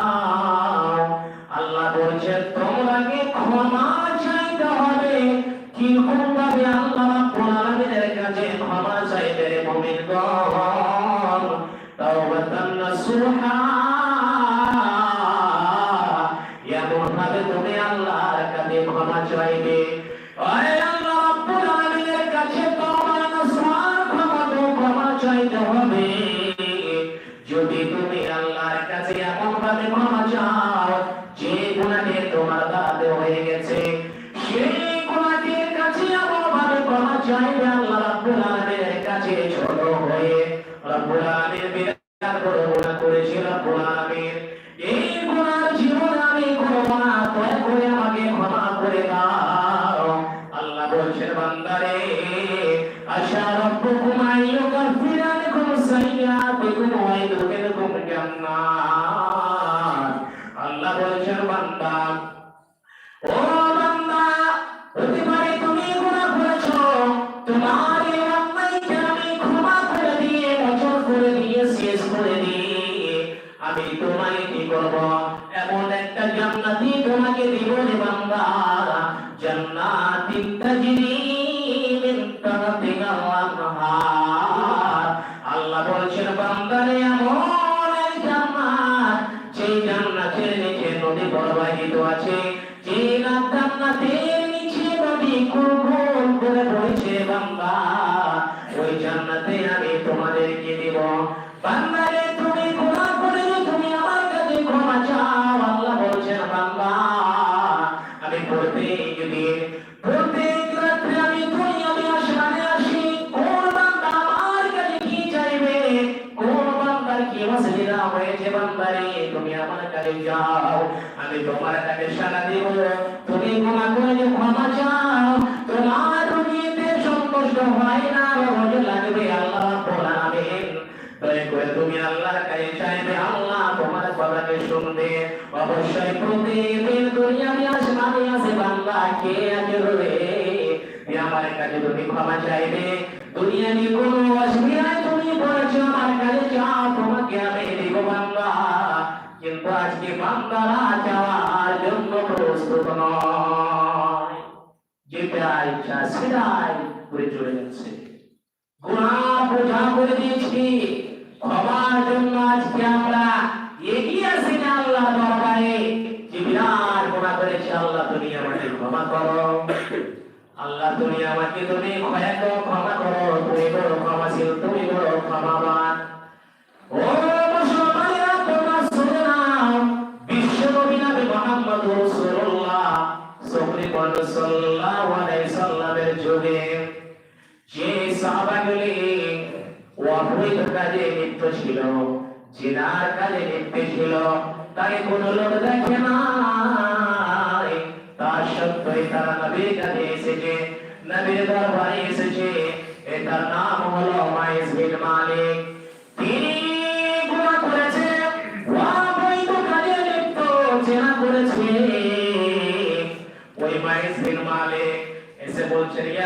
আল্লাহ চাইবে আল্লাহ রাব্বুল আলামিনের কাছে শেষ করে দিয়ে আমি তোমায় কি করব? এমন একটা জান্নাতি তোমাকে দিব রে বান্দা। জান্নাতিন তাজরি আমি যেটা ইচ্ছা সেটাই করে চলে বোঝা করে দিয়েছি। ক্ষমার জন্য আজকে আমরা এগিয়ে আসি না আল্লাহ দরবারে। যে বিরাট করেছে আল্লাহ তুমি ক্ষমা করো। আল্লাহ তুমি আমাকে তুমি করো, ক্ষমা করো, তুমি বড় ক্ষমাশীল, তুমি বড় ক্ষমাবান। ও মুসলমানেরা, তোমরা বিশ্ব নবী নবী মুহাম্মদ রাসূলুল্লাহ। সাল্লাল্লাহু আলাইহি সাল্লামের যুগে যে সাহাবাগুলি অবৈধ কাজে লিপ্ত ছিল, জিনার কাজে লিপ্ত ছিল, তাকে কোন লোক দেখে নাই। তার সত্ত্বেও তারা নবীর কাছে এসেছে, নবীর দরবারে এসেছে। এটার নাম হলো মাইস বিন মালিক।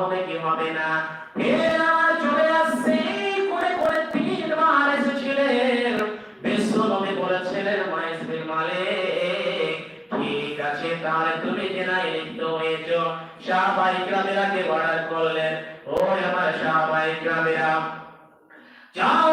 হবে কি হবে না? আবার চলে আসছে, করে করে তিনবার এসেছিলেন। বিশ্বনবী বলেছিলেন মাইস বিন ঠিক আছে, তাহলে তুমি লিপ্ত হয়েছ। সাহাবাই গ্রামেরাকে করলেন? ও আমার সাহাবাই গ্রামেরা যাও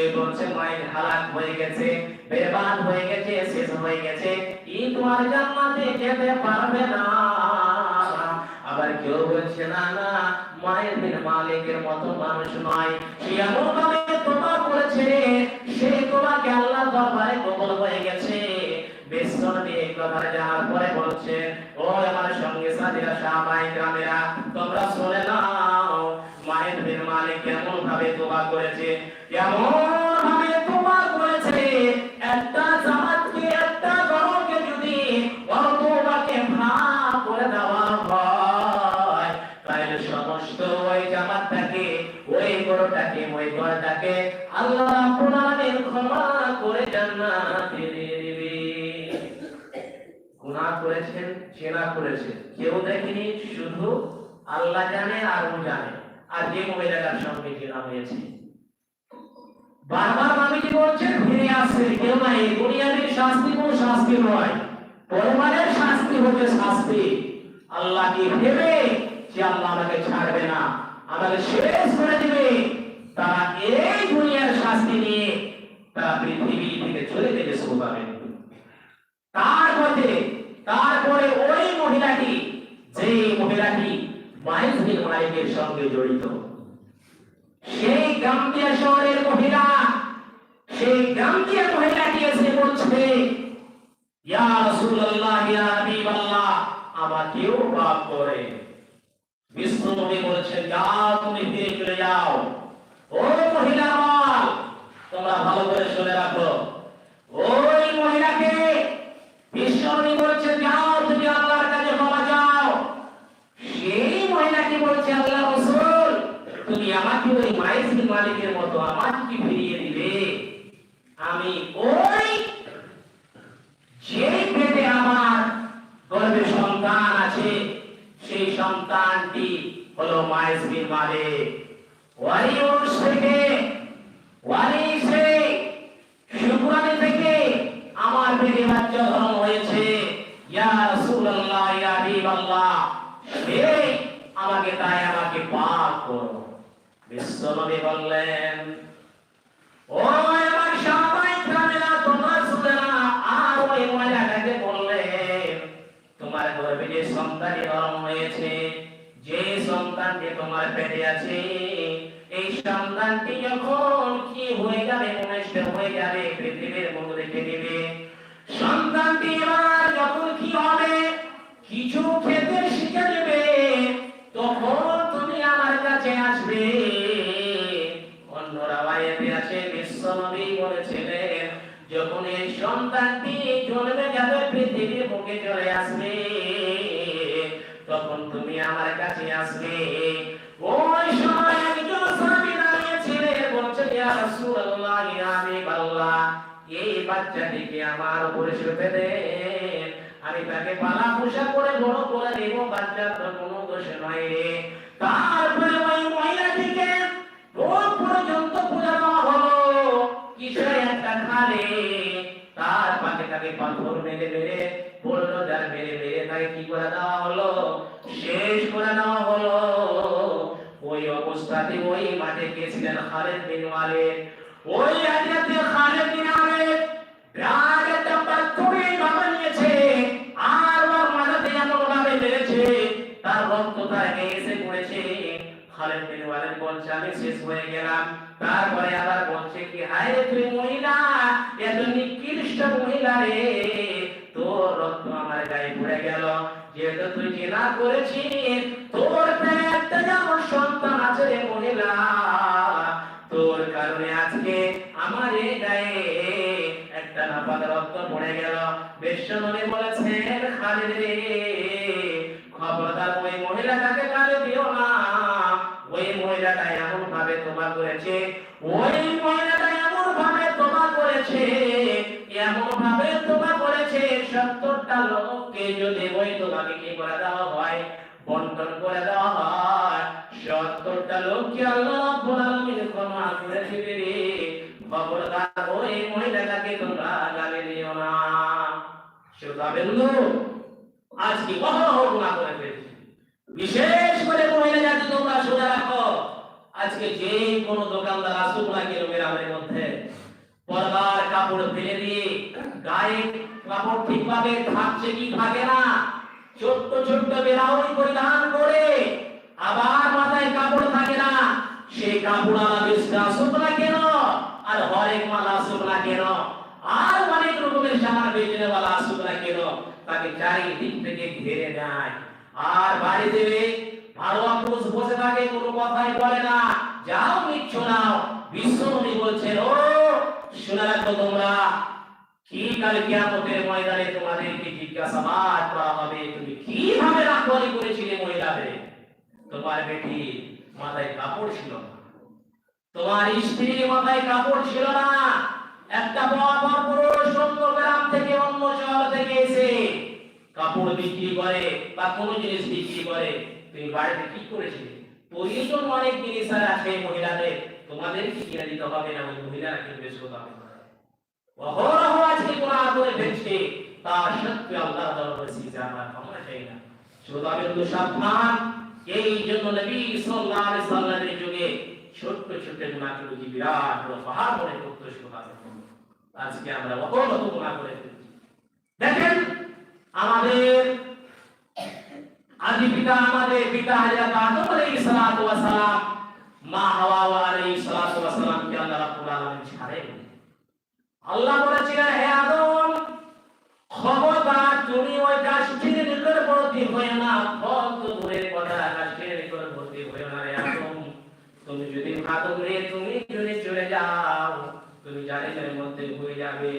কেউ বলছে, মায়ের হালাক হয়ে গেছে, বেরবাদ হয়ে গেছে, শেষ হয়ে গেছে। কি তোমার জান্নাতে যেতে পারবে না। আবার কেউ বলছে, না না, মায়ের বিন মালিকের মতো মানুষ নয়। সে এমন তোমা করেছে সে তোমাকে আল্লাহ দরবারে কবল হয়ে গেছে। তোমরা শুনে নাও, মায়ের মালিক কেমন ভাবে তোবা করেছে। কেমন করেছেন চেনা করেছেন কেউ দেখেনি, শুধু আল্লাহ জানে আর ও জানে। আর যে মহিলাটার সঙ্গে চেনা হয়েছে। বারবার মামিজি বলছেন ফিরে আসছে, কেউ নাই। দুনিয়ার শাস্তি কোন শাস্তি নয়। পরমানের শাস্তি হচ্ছে শাস্তি। আল্লাহ কি ভেবে যে আল্লাহ আমাকে ছাড়বে না? আমাকে শেষ করে দিবে। তারা এই দুনিয়ার শাস্তি নিয়ে তারা পৃথিবী থেকে চলে যেতে শুরু পাবে তার মধ্যে তারপরে ওই মহিলাটি যে মহিলাটি সঙ্গে জড়িত। সেই গাম্বিয়া শহরের মহিলা, সেই গাম্বিয়া মহিলাটি এসে বলছে আমাকেও পাপ করে বিষ্ণুনবী বলেছেন যাও তুমি ফিরে যাও। ও মহিলা তোমরা ভালো করে শুনে রাখো। ওই মহিলাকে বিষ্ণুনবী বলেছেন যাও তুমি আল্লাহর কাছে ক্ষমা যাও সেই মহিলাকে বলছে আল্লাহ রসুল তুমি আমাকে ওই মাইসির মালিকের মতো আমাকে ফিরিয়ে দিবে, আমি ওই যে পেটে আমার গর্ভে সন্তান আছে, সেই সন্তানটি হলো মালিক। ওয়ারিউস থেকে ওয়ারিসে শুক্রানি থেকে আমার পেটে বাচ্চা জন্ম হয়েছে। ইয়া রাসূলুল্লাহ, ইয়া হাবিবাল্লাহ হে আমাকে তাই আমাকে পাক করো বিশ্বনবী বললেন, ও আমার সবাই কামেরা তোমরা না, আর ওই মহিলাটাকে বললেন, তোমার গর্ভে যে সন্তানই জন্ম হয়েছে, যে সন্তানটি তোমার পেটে আছে, এই সন্তানটি যখন কি হয়ে যাবে মনষ্ট হয়ে যাবে, পৃথিবীর মুখ দেখে দিবে সন্তানটি এবার যখন কি হবে, কিছু খেতে সন্তানটি জন্মে যাবে পৃথিবীর মুখে চলে আসবে। তখন তুমি আমার কাছে আসবে। ওই সময় একজন সাহাবী দাঁড়িয়েছিলেন, বলছে, ইয়া রাসূলুল্লাহ, ইয়া এই বাচ্চাটিকে আমার উপরে শুতে দেন আমি তাকে পালা পোষা করে বড় করে দেব, বাচ্চার তো কোনো দোষ নয় রে। তারপরে ওই মহিলাটিকে রোজ পর্যন্ত পূজা দেওয়া হলো। কিছু একটা খালে। তাকে পাথর মেরে মেরে বলল, যার মেরে মেরে তাকে কি করে দেওয়া হলো? শেষ করে দেওয়া হলো। ওই অবস্থাতে ওই মাঠে গেছিলেন খালেদ বিন ওয়ালিদ। ওই আজকে খালেদ বিন ওয়ালিদ বিরাট একটা পাথরে বাবা নিয়েছে, আর ওর মাথাতে এমন ভাবে মেরেছে, তার রক্ত তার এসে পড়েছে। খালেদ বলছে আমি শেষ হয়ে গেলাম। তারপরে আবার বলছে কি, হায় তুই মহিলা এত নিকৃষ্ট মহিলা রে। তোর রক্ত আমার গায়ে পড়ে গেল। যেহেতু তুই জেনা করেছিস, তোর একটা সন্তান আছে রে মহিলা, তোর কারণে আজকে আমার এই গায়ে একটা রক্ত পড়ে গেল। বিশ্বনবী বলেছেন খালিদ রে। খবরদার ওই মহিলাটাকে গালি দিও ওই মহিলাটা এমন ভাবে তোমা করেছে, ওই মহিলাটা এমন ভাবে তোমা করেছে এমন ভাবে তোমা করেছে, সত্তরটা লোককে যদি ওই তোমাকে কি করে দেওয়া হয়? বন্টন করে দেওয়া হয়। সত্তরটা লোককে আল্লাহ রাব্বুল আলামিন ক্ষমা করে দিবে রে। খবরদার ওই মহিলাটাকে তোমরা গালি দিও না। শ্রোতাবিন্দু আজকে অহরহ গুণা করে ফেলেছি। বিশেষ করে মহিলা জাতি, তোমরা আজকে যে কোনো দোকানদার আসুক না কেন গ্রামের মধ্যে কাপড় ফেলে দিয়ে গায়ে কাপড় ঠিকভাবে থাকছে কি থাকে না, ছোট্ট ছোট্ট বেরাউনি পরিধান করে আবার মাথায় কাপড় থাকে না, সেই কাপড় আলা বেশি আসুক না কেন, আর হরেক মালা আসুক না কেন, আর অনেক রকমের সামান বেচনে वाला আসুক না কেন, তাকে চারিদিক থেকে ঘিরে নেয়। আর বাড়ি দেবে ভারোয়া পুরুষ বসে থাকে, কোনো কথাই বলে না। যাও নিচ্ছ নাও। বিশ্বনবী বলছেন, ও, শুনে রাখো তোমরা, কি কাল কিয়ামতের ময়দানে তোমাদেরকে জিজ্ঞাসাবাদ করা হবে? তুমি কীভাবে রাখবালি করেছিলে মহিলাদের তোমার বেটি মাথায় কাপড় ছিল না। তোমার স্ত্রীর মাথায় কাপড় ছিল না। একটা বড় পুরুষ কাপড় বিক্রি করে বা কোনো জিনিস বিক্রি করে, তুমি বাড়িতে কি করেছিলে। প্রয়োজন অনেক জিনিস আর আছে মহিলাদের, তোমাদের কি কিনে দিতে হবে না? ওই মহিলারা অহরহ আজকে ফেলছে তা সত্যি আল্লাহ ক্ষমা চাই না। শুধু আমি তো সাবধান, এই জন্য নবী সাল্লামের যুগে ছোট্ট ছোট্ট কি বিরাট বড় পাহাড় মনে আজকে আমরা করে ফেলছি। দেখেন আমাদের আদি পিতা আমাদের পিতা হযরত আদম আলাইহিস সালাতু ওয়াস সালাম মা হাওয়া আলাইহিস সালাতু ওয়াস সালাম কে আল্লাহ রাব্বুল আলামিন ছাড়েন। আল্লাহ বলেছিলেন হে আদম খবরদার তুমি ওই গাছটির নিকটবর্তী হয়ে না, ফল তো দূরের কথা, গাছটির নিকটবর্তী হয়ে না রে আদম। তুমি যদি আদম রে, তুমি যদি চলে যাও, তুমি জালিমের মধ্যে হয়ে যাবে।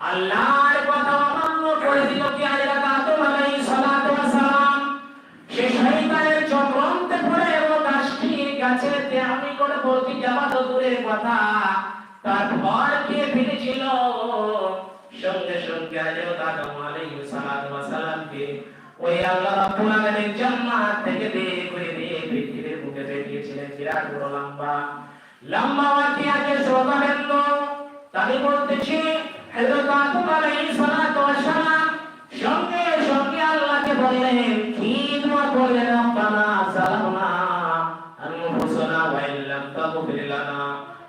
আল্লাহর কথা অমান্য করে দিল কি হযরত আদম আলাইহিস সালাতু ওয়াস সালাম? সে শয়তানের চক্রান্তে পড়ে ও গাছটির গাছেতে আমি করে বলতে যাওয়া তো কথা। তার কে ফিরেছিল? সঙ্গে সঙ্গে হযরত আদম আলাইহিস সালাতু ওয়াস সালামকে ওই আল্লাহ রাব্বুল আলামিন জান্নাত থেকে বের করে দিয়ে পৃথিবীর বুকে পাঠিয়েছিলেন বিরাট বড় লম্বা। লম্বা ওয়াকিয়াকে শ্রোতাবৃন্দ তাকে বলতেছি হযরত আদম আলাইহিস সালাতু ওয়াস সালাম সঙ্গে সঙ্গে আল্লাহকে বললেন কি দোয়া করলেন রব্বানা সালামনা আনফুসানা ওয়া ইল্লাম তাগফির লানা,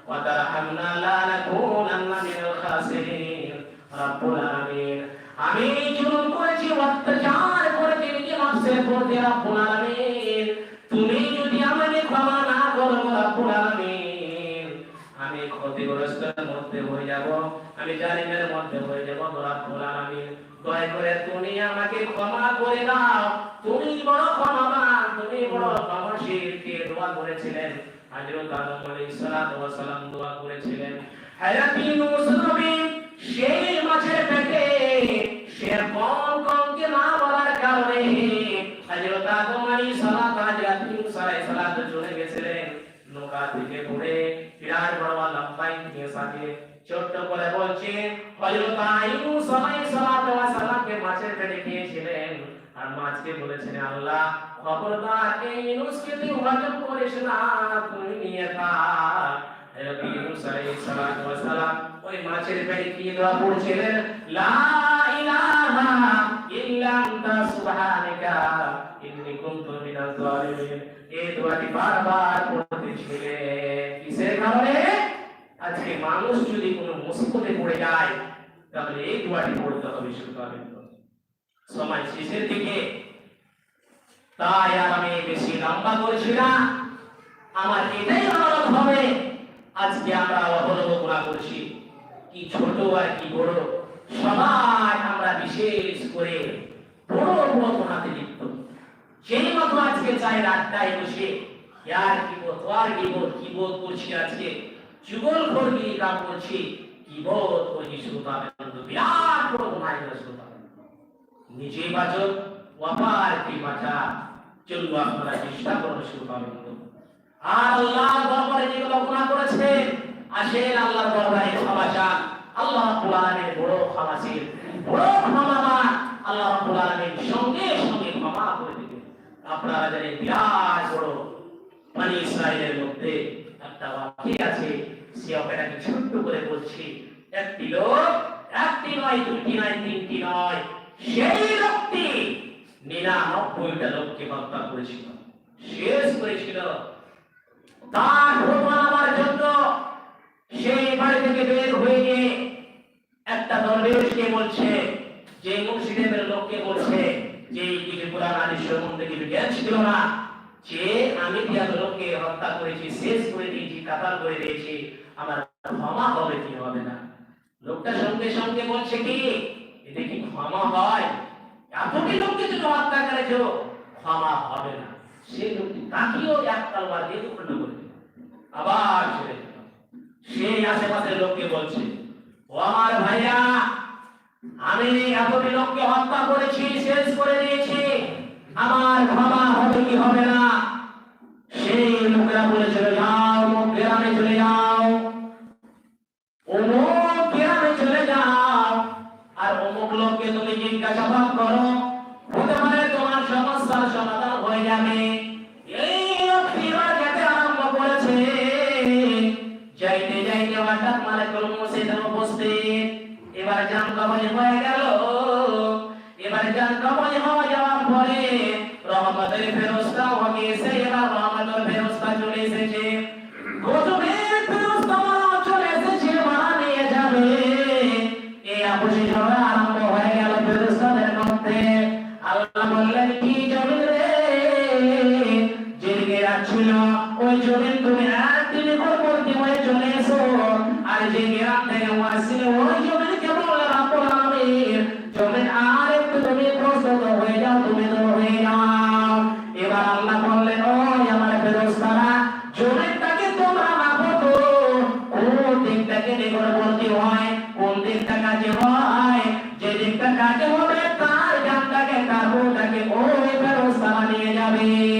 ওয়া তারহামনা লানাকুনান্না মিনাল খাসিরিন। রব্বুল আলামিন। আমি জুলুম করেছি, অত্যাচার করেছি, নিজে নফসে করতে রব্বুল আলামিন। আমি জালিমের মধ্যে হয়ে যাব রব্বুল আলামিন দয়া করে তুমি আমাকে ক্ষমা করে দাও। তুমি বড় ক্ষমাবান, তুমি বড় ক্ষমাশীল, কে দোয়া করেছিলেন? আদম আলাইহিস সালাম দোয়া করেছিলেন। সেই সে কম না বলার কারণে আদম আলাইহিস গেছিলেন। নৌকা থেকে পড়ে বিরাট বড় লম্বাই নিয়ে সাথে আর বলেছেন আল্লাহ এই হজম করিস না নিয়ে আলাইহিস সালাতু ওয়াস সালাম ওই মাছের পেটে কি দোয়া পড়ছিলেন? লা ইলাহা ইল্লা আনতা সুবহানাকা কুনতু এই দোয়াটি বারবার পড়তেছিলেন কিসের কারণে? আজকে মানুষ যদি কোনো মুসিবতে পড়ে যায়, তাহলে এই দোয়াটি পড়তে হবে শুধু সময় শেষের দিকে। তাই আর আমি বেশি লম্বা করছি না। আমার এটাই অনুরোধ হবে। আজকে আমরা অবলম্ব গুণা করছি। কি ছোট আর কি বড়। সবাই আমরা বিশেষ করে বড় বড় লিপ্ত। সেই মতো আজকে চাই রাতটায় বসে ইয়ার কি বোধ আর কি বোধ কি বোধ করছি আজকে? যুগল খড়গিরি কাম করছি? কি বোধ করছি শ্রোতাবেন বিরাট বড় গুণায় শ্রোতাবেন নিজে বাঁচো? কি আপনারা চেষ্টা করুন আর আল্লাহ দরবারে গুনাহ করেছেন আসেন আল্লাহর দরবারে ক্ষমা চান। আল্লাহ বড় ক্ষমাশীল, বড় আল্লাহ সঙ্গে সঙ্গে ক্ষমা করে আপনারা জানেন বিরাট বড় মানে ইসরায়েলের মধ্যে একটা বাকি আছে, সে অপেরাকে ছোট্ট করে বলছি, একটি লোক, একটি নয়, দুটি নয়, তিনটি নয় সেই লোকটি নিরানব্বইটা লোককে হত্যা করেছিল। শেষ করেছিল তার আমার জন্য সেই বাড়ি থেকে বের হয়ে গিয়ে একটা দরবেশকে বলছে, যে মুর্শিদের লোককে বলছে, যে কিছু পুরাণ আদি সম্বন্ধে কিছু জ্ঞান ছিল না। যে আমি এত লোককে হত্যা করেছি, শেষ করে দিয়েছি কাতাল করে দিয়েছি, আমার ক্ষমা হবে কি হবে না? লোকটা সঙ্গে সঙ্গে বলছে কি এতে কি ক্ষমা হয়? লোককে তুমি হত্যা ক্ষমা হবে না। সেই লোকটি তাকেও এক তালবার দিয়ে করে। আবার ছেড়ে সেই আশেপাশের লোককে বলছে, ও আমার ভাইয়া, আমি এতটি লোককে হত্যা করেছি, শেষ করে দিয়েছি। আমার ক্ষমা হবে কি হবে না? সেই লোকেরা বলেছিল যাও, গ্রামে চলে যাও। তুমি জিজ্ঞাসাবাদ করো হতে কাজে হবে তার জানটাকে কাবুটাকে ওই ফেরেশতারা নিয়ে যাবে।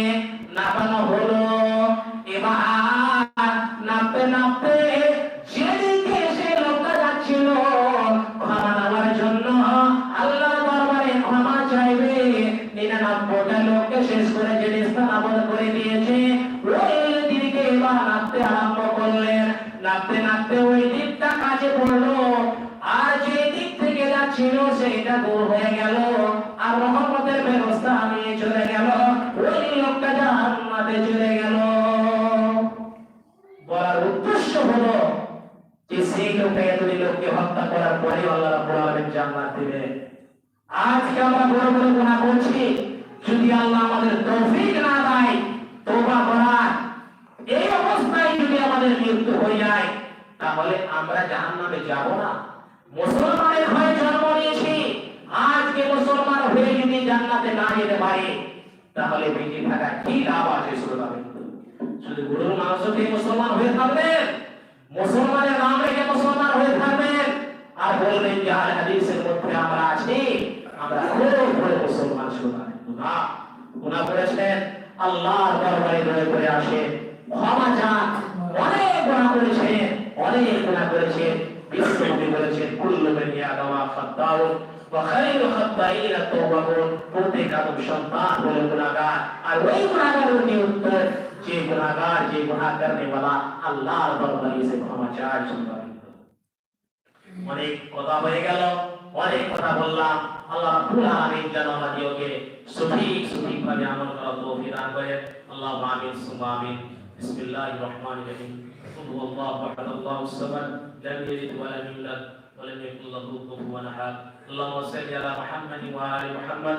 যে সেই লোকটা এতটি লোককে হত্যা করার পরে আল্লাহ রাব্বুল আলামিন দিবে আজকে আমরা বড় বড় গুনাহ করছি। যদি আল্লাহ আমাদের তৌফিক না দেয়, তওবা করার এই অবস্থায় যদি আমাদের মৃত্যু হয়ে যায়, তাহলে আমরা জাহান্নামে যাব না। মুসলমানের হয়ে জন্ম নিয়েছি। আজকে মুসলমান হয়ে যদি জান্নাতে না যেতে পারি, তাহলে বেঁচে থাকা কি লাভ আছে শুধু গুরুর খেয়ে মুসলমান হয়ে থাকবেন? মুসলমানের নাম রেখে মুসলমান হয়ে থাকবেন। আর বলবেন যে, আর হাদিসের মধ্যে আমরা আছি। আমরা খুব করে মুসলমান শ্রোতা না গুনাহ করেছেন। আল্লাহর দরবারে দয়া করে আসে। ক্ষমা চান। অনেক গুনাহ করেছেন। অনেক গুনাহ করেছেন। বিশ্বনবী বলেছেন, কুল্লু বনি আদম খাত্তাউ ওয়া প্রত্যেক আদম সন্তান হলো গুনাহগার। আর ওই গুনাহগারের কি উত্তর? যে গুনাহগার যে গুনাহ করনে वाला আল্লাহর দরবারে এসে ক্ষমা চায় সুন্দর অনেক কথা হয়ে গেল অনেক কথা বললাম আল্লাহ রাব্বুল আলামিন যেন আমাদেরকে সঠিক সঠিক ভাবে আমল করার তৌফিক দান করে আল্লাহ আমিন সুম্মা আমিন বিসমিল্লাহির রহমানির রহিম قل هو الله احد الله الصمد لم يلد ولم يولد ولم يكن له كفوا احد اللهم صل على محمد وعلى ال محمد